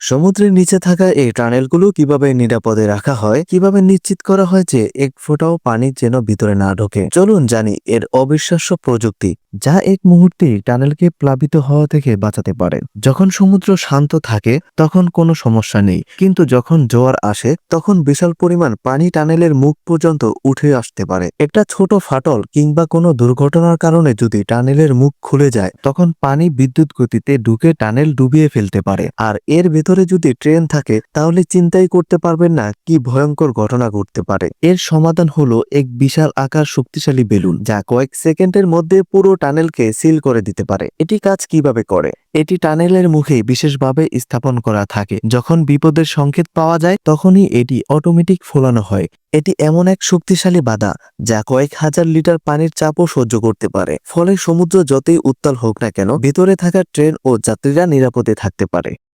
সমুদ্রের নিচে থাকা এই টানেলগুলো কীভাবে নিরাপদে রাখা হয়, কীভাবে নিশ্চিত করা হয় যে এক ফোঁটাও পানি যেন ভিতরে না ঢোকে। চলুন জানি এর অবিশ্বাস্য প্রযুক্তি, যা এক মুহূর্তে টানেলকে প্লাবিত হওয়া থেকে বাঁচাতে পারে। যখন সমুদ্র শান্ত থাকে, তখন কোনো সমস্যা নেই, কিন্তু যখন জোয়ার আসে, তখন বিশাল পরিমাণ পানি টানেলের মুখ পর্যন্ত উঠে আসতে পারে। একটা ছোট ফাটল কিংবা কোনো দুর্ঘটনার কারণে যদি টানেলের মুখ খুলে যায়, তখন পানি বিদ্যুৎ গতিতে ঢুকে টানেল ডুবিয়ে ফেলতে পারে, আর এর ভেতরে যদি ট্রেন থাকে, তাহলে চিন্তাই করতে পারবেন না কি ভয়ঙ্কর ঘটনা ঘটতে পারে। এর সমাধান হলো এক বিশাল আকার শক্তিশালী বেলুন, যা কয়েক সেকেন্ডের মধ্যে পুরো টানেলকে সিল করে দিতে পারে। এটি কাজ কীভাবে করে? এটি টানেলের মুখে বিশেষভাবে স্থাপন করা থাকে। যখন বিপদের সংকেত পাওয়া যায়, তখনই এটি অটোমেটিক ফোলানো হয়। এটি এমন এক শক্তিশালী বাধা, যা কয়েক হাজার লিটার পানির চাপও সহ্য করতে পারে। ফলে সমুদ্র যতই উত্তাল হোক না কেন, ভিতরে থাকা ট্রেন ও যাত্রীরা নিরাপদে থাকতে পারে।